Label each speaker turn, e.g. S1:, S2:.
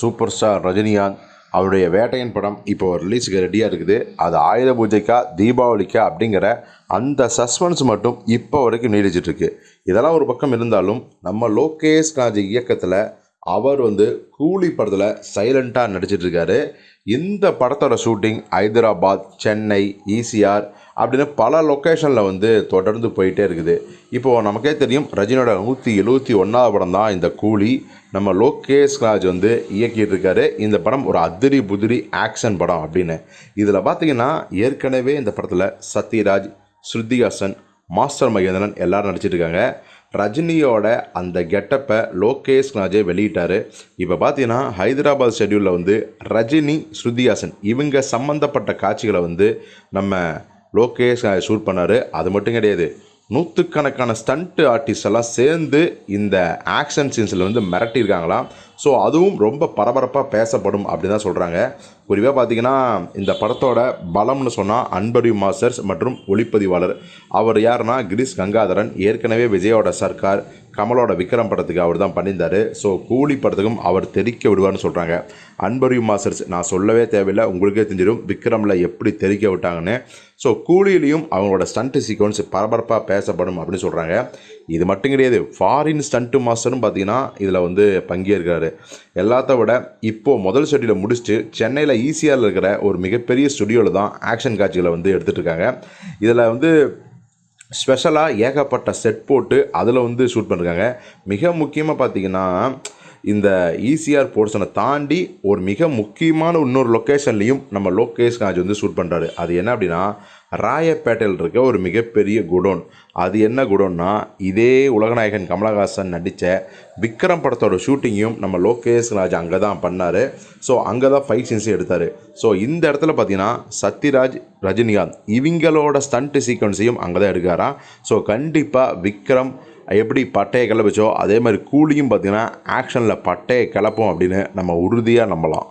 S1: Super star Rajinikanth அவருடைய வேட்டையன் படம் இப்போ ரிலீஸுக்கு ரெடியாக இருக்குது. அது ஆயுத பூஜைக்கா தீபாவளிக்கா அப்படிங்கிற அந்த சஸ்பென்ஸ் மட்டும் இப்போ வரைக்கும் நீடிச்சிட்ருக்கு இதெல்லாம் ஒரு பக்கம் இருந்தாலும் நம்ம லோகேஷ் காஜி இயக்கத்தில் அவர் வந்து கூலி படத்தில் சைலண்ட்டாக நடிச்சிட்ருக்காரு. இந்த படத்தோட ஷூட்டிங் ஹைதராபாத் சென்னை ஈசிஆர் அப்படின்னு பல லொக்கேஷனில் வந்து தொடர்ந்து போயிட்டே இருக்குது. இப்போது நமக்கே தெரியும் ரஜினியோட நூற்றி எழுபத்தி ஒன்றாவது படம் தான் இந்த கூலி. நம்ம லோகேஷ் ராஜ் வந்து இயக்கிட்டு இருக்காரு இந்த படம் ஒரு அதிரி புதிரி ஆக்ஷன் படம் அப்படின்னு. இதில் பார்த்தீங்கன்னா ஏற்கனவே இந்த படத்தில் சத்யராஜ் ஸ்ருதிஹாசன் மாஸ்டர் மகேந்திரன் எல்லோரும் நடிச்சிட்டு இருக்காங்க ரஜினியோட அந்த கெட்டப்பை லோகேஷ் ராஜே வெளியிட்டார். இப்போ பார்த்தீங்கன்னா ஹைதராபாத் ஷெட்யூலில் வந்து ரஜினி ஸ்ருதிஹாசன் இவங்க சம்மந்தப்பட்ட காட்சிகளை வந்து நம்ம லோகேஷ் ஷூட் பண்ணார். அது மட்டும் கிடையாது. நூற்றுக்கணக்கான ஸ்டண்ட்டு ஆர்டிஸ்ட் எல்லாம் சேர்ந்து இந்த ஆக்ஷன் சீன்ஸில் வந்து மிரட்டியிருக்காங்களாம் ஸோ அதுவும் ரொம்ப பரபரப்பாக பேசப்படும் அப்படின்னு தான் சொல்கிறாங்க குறிப்பாக பார்த்தீங்கன்னா இந்த படத்தோட பலம்னு சொன்னால் அன்பரி மாஸ்டர்ஸ் மற்றும் ஒளிப்பதிவாளர். அவர் யாருன்னா கிரீஷ் கங்காதரன் ஏற்கனவே விஜயோட சர்க்கார் கமலோட விக்ரம் படத்துக்கு அவர் தான் பண்ணியிருந்தார். ஸோ கூலி படத்துக்கும் அவர் தெரிக்க விடுவார்னு சொல்கிறாங்க அன்பரி மாஸ்டர்ஸ் நான் சொல்லவே தேவையில்லை. உங்களுக்கே தெரிஞ்சிடும் விக்ரமில் எப்படி தெரிக்க விட்டாங்கன்னு. ஸோ கூலியிலையும் அவங்களோட ஸ்டண்ட்டு சீக்வன்ஸ் பரபரப்பாக பேசப்படும் அப்படின்னு சொல்கிறாங்க இது மட்டும் கிடையாது ஃபாரின் ஸ்டண்ட்டு மாஸ்டரும் பார்த்தீங்கன்னா இதில் வந்து பங்கேற்கிறாரு. எல்லாத்த விட இப்போது முதல் ஷெட்யூலை முடிச்சுட்டு சென்னையில் ஈஸியாக இருக்கிற ஒரு மிகப்பெரிய ஸ்டுடியோவில் தான் ஆக்ஷன் காட்சிகளை வந்து எடுத்துகிட்டு இருக்காங்க. இதில் வந்து ஸ்பெஷலாக ஏகப்பட்ட செட் போட்டு அதில் வந்து ஷூட் பண்ணியிருக்காங்க மிக முக்கியமாக பார்த்தீங்கன்னா இந்த ஈசிஆர் போர்ஷனை தாண்டி ஒரு மிக முக்கியமான இன்னொரு லொக்கேஷன்லேயும் நம்ம லோகேஷ் காஜ் வந்து ஷூட் பண்ணுறாரு அது என்ன அப்படின்னா ராயப்பேட்டையில் இருக்க ஒரு மிகப்பெரிய குடோன். அது என்ன குடோன்னா இதே உலகநாயகன் கமலஹாசன் நடித்த விக்ரம் படத்தோட ஷூட்டிங்கையும் நம்ம லோகேஷ் ராஜ் அங்கே தான் பண்ணார். ஸோ அங்கே தான் ஃபைட் சீன்ஸும் எடுத்தார். ஸோ இந்த இடத்துல பார்த்தீங்கன்னா சத்யராஜ் ரஜினிகாந்த் இவங்களோட ஸ்டண்ட்டு சீக்வன்ஸையும் அங்கே தான் எடுக்காராம் ஸோ கண்டிப்பாக விக்ரம் எப்படி பட்டையை கிளப்பிச்சோ அதே மாதிரி கூலியும் பார்த்தீங்கன்னா ஆக்ஷனில் பட்டையை கிளப்போம் அப்படின்னு நம்ம உறுதியாக நம்பலாம்.